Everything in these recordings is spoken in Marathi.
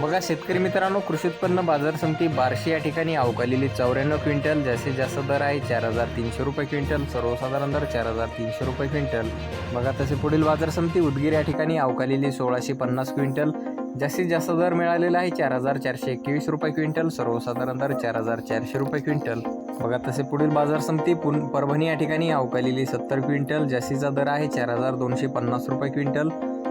बघा शेतकरी मित्रांनो कृषी उत्पन्न बाजार समिती बार्शी या ठिकाणी अवकालेली चौऱ्याण्णव क्विंटल जास्तीत जास्त दर आहे चार हजार तीनशे रुपये क्विंटल सर्वसाधारण दर चार हजार तीनशे रुपये क्विंटल. बघा तसे पुढील बाजार समिती उदगीर या ठिकाणी अवकालेली सोळाशे पन्नास क्विंटल जास्तीत जास्त दर मिळालेला आहे चार हजार चारशे एकवीस रुपये क्विंटल सर्वसाधारण दर चार हजार चारशे रुपये क्विंटल. बघा तसे पुढील बाजार समिती पुन परभणी या ठिकाणी अवकालेली सत्तर क्विंटल जास्तीचा दर आहे चार हजार दोनशे पन्नास रुपये क्विंटल.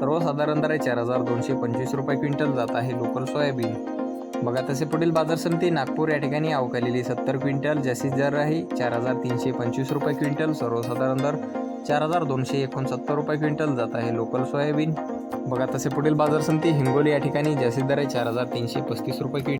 सर्वसाधारण दर आहे चार हजार दोनशे पंचवीस रुपये क्विंटल जात आहे लोकल सोयाबीन. बघा तसे पुढील बाजार समिती नागपूर या ठिकाणी अवकालेली सत्तर क्विंटल जास्तीत दर आहे चार हजार तीनशे पंचवीस रुपये क्विंटल सर्वसाधारण दर चार हजार दोनशे एकोणसत्तर रुपये क्विंटल जात आहे लोकल सोयाबीन. बघा तसे पुढील बाजार समिती हिंगोली या ठिकाणी जास्तीत दर आहे चार हजार तीनशे पस्तीस रुपये क्विंटल.